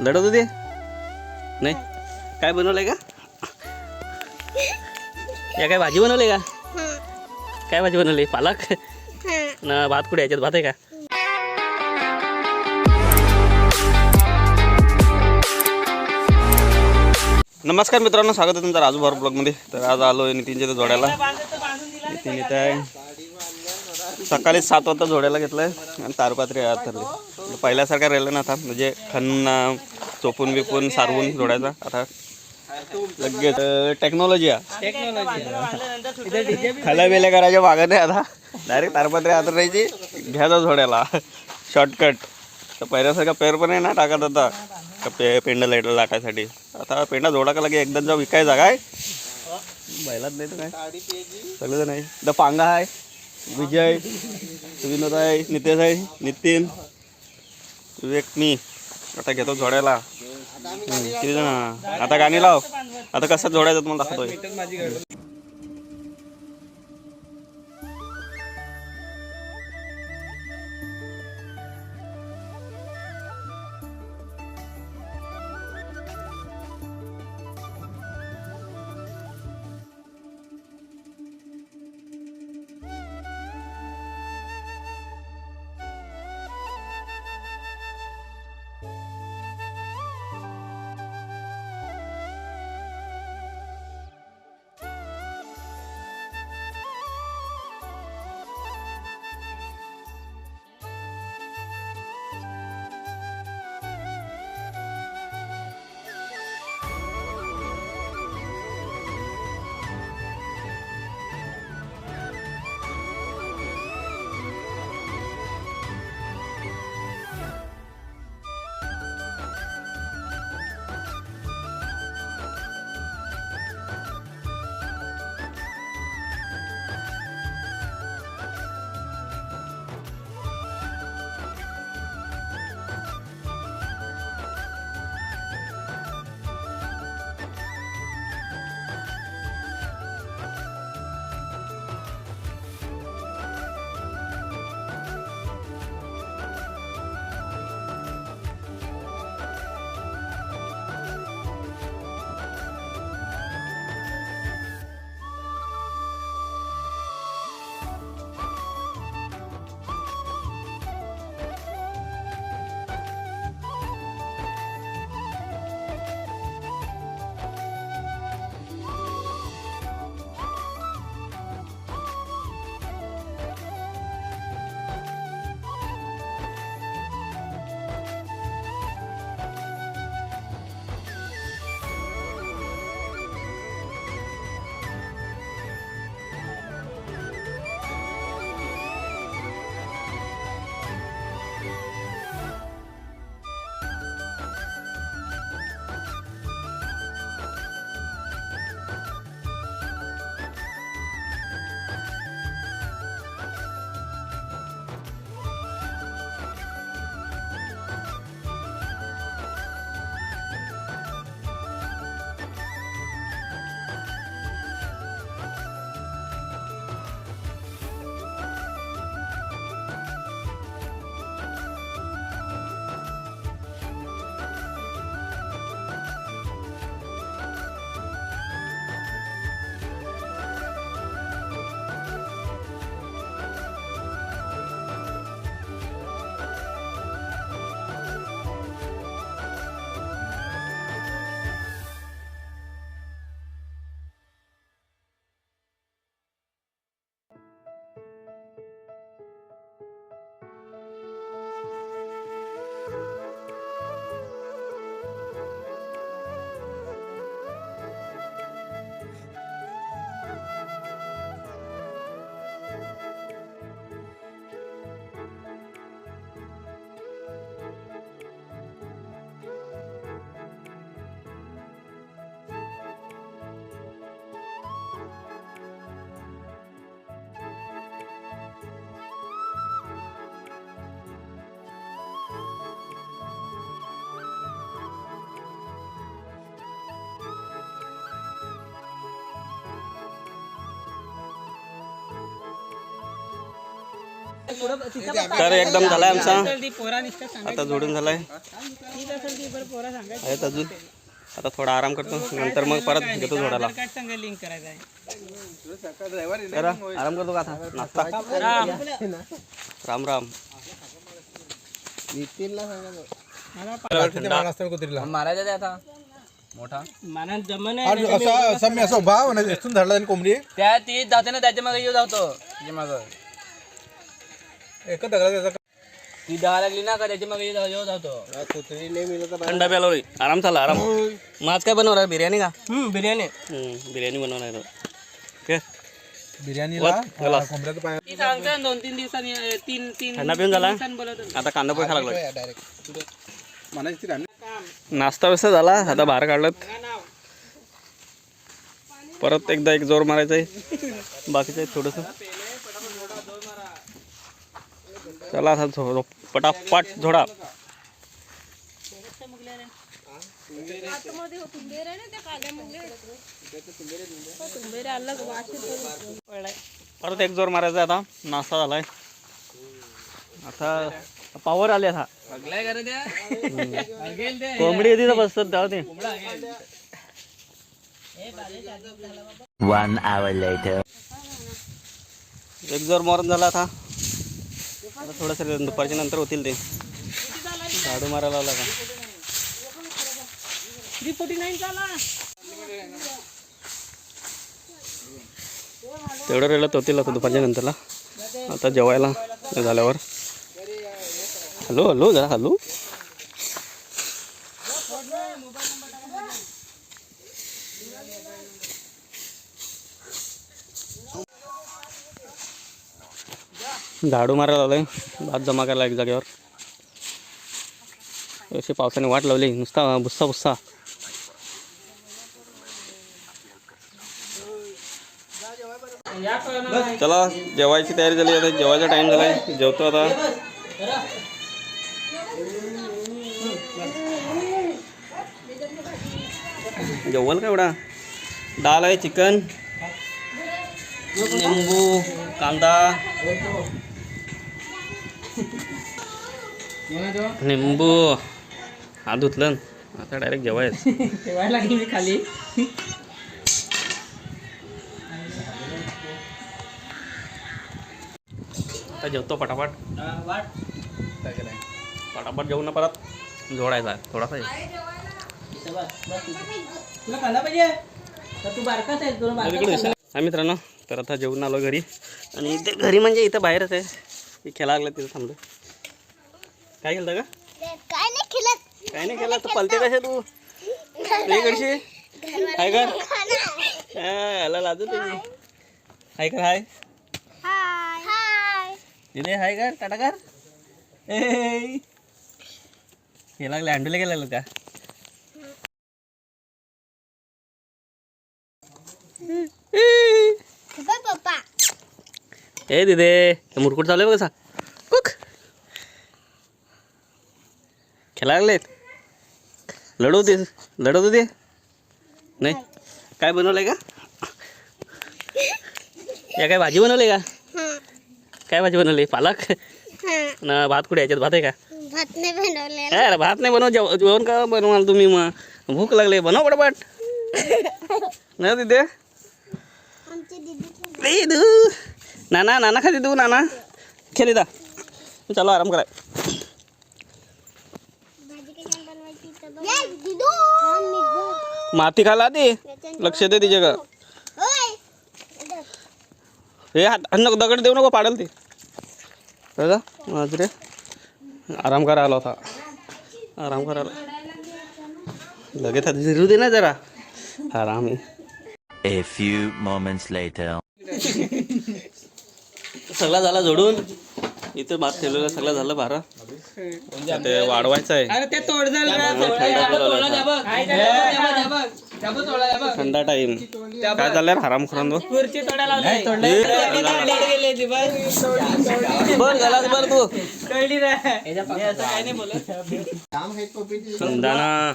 लढत होते नाही. काय बनवलंय का? या काय भाजी बनवली का? काय भाजी बनवली? पालक? ना भात कुठे याच्यात भात आहे का? नमस्कार मित्रांनो स्वागत आहे तुमचं राजूभार ब्लॉगमध्ये. तर आज आलो आहे नितीनच्या इथं जोड्याला. नितीन इथं आहे. सकाळी सात वाजता जोड्याला घेतलं आहे आणि तारपात्री आत ठरले पहिल्यासारखा राहिलं ना आता म्हणजे खन्न चोपून बिपून सारवून जोडायचा. आता लगेच टेक्नॉलॉजी आहे खाल्या करायच्या मागं नाही आता. डायरेक्ट तारपत्री आत राहायची घ्यायचा झोड्याला शॉर्टकट तर पहिल्यासारखा पेर पण आहे ना टाकत आता. पे पेंडा लाईटला लाटायसाठी आता पेंडा जोडा का लगे एकदम जाऊ विकायचा काय बैलात नाही तर काय? सगळं तर नाही द पांगा आहे. विजय विनोद आहे. नितेश आहे. नितीन. विवेक मी. आता घेतो जोड्याला. किती जण? आता गाणी लाव. आता कसं जोडायचं तुम्हाला दाखवतोय. तर एकदम झालाय आमचा. आता जोडून झालाय. आहेत अजून. आता थोडा आराम करतो. नंतर मग परत घेतो जोडायला. आधार कार्ड संग लिंक करायचं आहे करा आराम करतो का आता? नाश्ता. राम राम. मारायचा आता मोठा मला जमन असा असा मी असं उभा म्हणजे इथून धरला आणि कोंबडी. त्या ती जाते ना त्याच्यामागे येऊ जातो. त्याच्या मागं एकच दगडा त्याचा ती दहा लागली ना का त्याच्यामागे येऊ येऊ जातो थंडा प्याला होई आराम चालला आराम. मग आज काय बनवणार? बिर्याणी का? बिर्याणी. हम्म, बिर्याणी बनवणार आहे. ओके. बिर्याणीला चला. हा, कोंबड्याचं पाय ती सांगता दोन तीन दिवसांनी अं, तीन तीन थंडा पिऊन झाला? दिवसांनी बोलवतो आता कांदा पोहे खायला लागला डायरेक्ट. म्हणायची ती राणी. नाश्ता व्यवस्था झाला आता बाहेर काढलं परत एकदा एक जोर मारायचा आहे बाकीचं आहे थोडंसं. चला आता झो पटापट झोडा. परत एक जोर मारायचा आहे आता. नाश्ता झालाय. आता पावर आले ते कोंबडी येते तर बसतात जाऊ ते. एक जोर मॉर्न झाला आता. आता थोडंसं दुपारच्या नंतर होतील ते. झाडू मारायला लावला का? थ्री फोर्टी नाईन तेवढं रेलत होतील आता दुपारच्या नंतरला. आता जेवायला झाल्यावर. हॅलो हॅलो जरा हॅलो. झाडू मारायला लावलंय भात जमा करायला एक जागेवर. अशी पावसाने वाट लावली. नुसता भुस्सा भुस्सा. चला जेवायची तयारी झाली. आता जेवायचा टाइम झालाय. जेवतो आता. जेवल का एवढा? डाळ आहे चिकन. लिंबू कांदा. लिंबू हा धुतलं. आता डायरेक्ट जेवायचं. ठेवायला लागली मी खाली. आता जेवतो पटापट. पटापट जेवू ना परत. जोडायचा थोडासा मित्रांनो तर आता जेवून आलो घरी. आणि इथे घरी म्हणजे इथं बाहेरच आहे. मी खेळा लागलं तिथं थांबलो काय केलं का? काय नाही खेळत. काय नाही केलं तर पलते कसे तू? तुझी कडशी हाय कर हा, याला लाजू तुम्ही हाय. कर हाय? हाय. हाय. कर टाटा कर. ए हे लागले हँडूला गेला का? ए दिदे हे मुरकुट चालू आहे बघ कसा कुक. खेळा लागलेत. लढवू दे लढवू दे. नाही काय बनवलंय का? या काय भाजी बनवली का? काय भाजी बनवली? पालक? ना भात कुठे याच्यात? भात आहे का? भात नाही बनवले ए, अरे भात नाही बनव जेव जेवण का बनवाल तुम्ही मग? भूक लागली बनव पटापट. ना तिथे आमची दीदी. नाना नाना खाली देऊ नाना. खेळी दा चलो आराम करा. माती खाला ती लक्ष दे तिच्या का. हे हात नको दगड देऊ नको पाडल ती. माजरे आराम करा आला होता. आराम करायला. लगेच हात जिरू दे ना जरा. आराम A few moments later. सगळा झाला जोडून? इथं भात ठेवलेला सगळं झालं बारा. ते वाढवायचं आहे. अरे ते तोड झालं. थंडा टाइम काय चाललंय हराम खुरांदो खुर्ची तोडायला गेले बर झाला. बर तू. कळली रे मी असं काय नाही बोलत. संदाना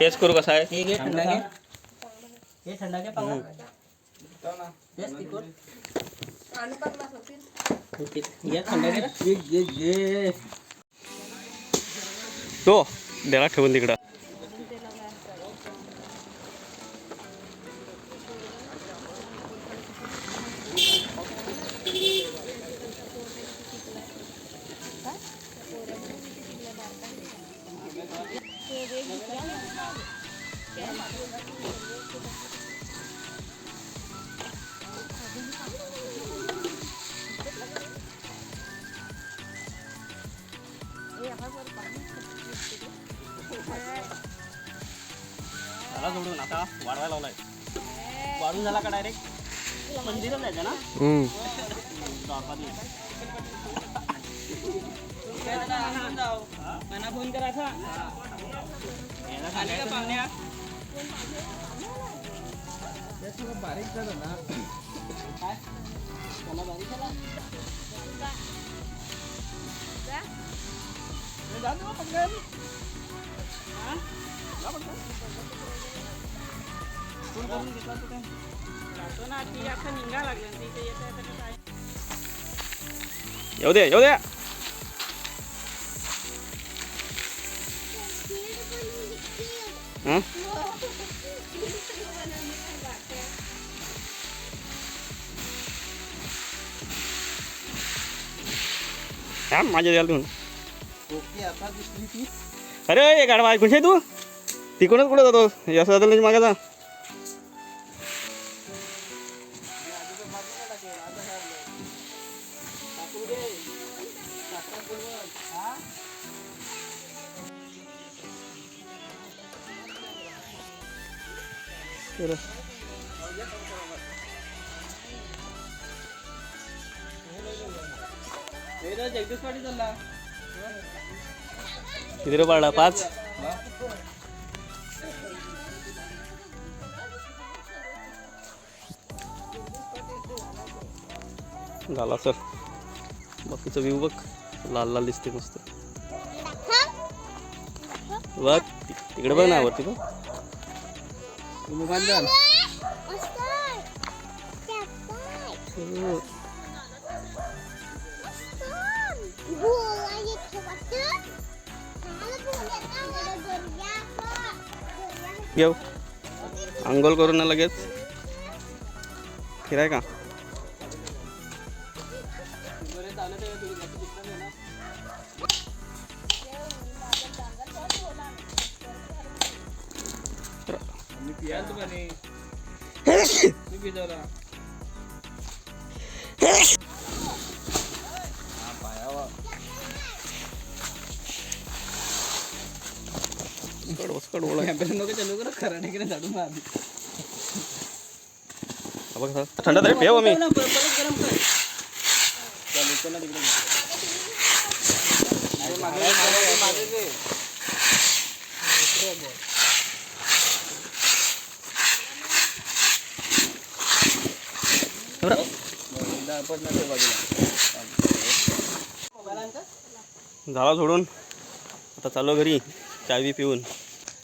टेस्ट करू कसा आहे हे घे थंडा घे हे थंडा घे पाहू घे खंडागेला. तो द्याला ठेवून तिकडं. आता वाढवायला लावलाय. वाढून झाला का डायरेक्ट मंदिरच जायचं ना. मना फोन करायचा याला खाली का पाहुण्या येऊ दे येऊ दे हं? हा माझ्या द्याल तू अरे गाडवा ऐकून आहे तू तिकडूनच कुठे जातो यशो दादा मागे जा किती पाडला पाच? झाला सर बाकीचं व्ह्यू बघ. लाल लाल दिसते मस्त. बघ. इकडे बघ ना वरती बघ. घेऊ आंघोळ करून ना लगेच. फिराय का? कडवस कडवळ आहे. नको चालू कर खरा ठिकाणी झाडून मार बघ. थंड तरी पेव मी गरम कर. झाला सोडून. आता चालू घरी चाय बी पिऊन.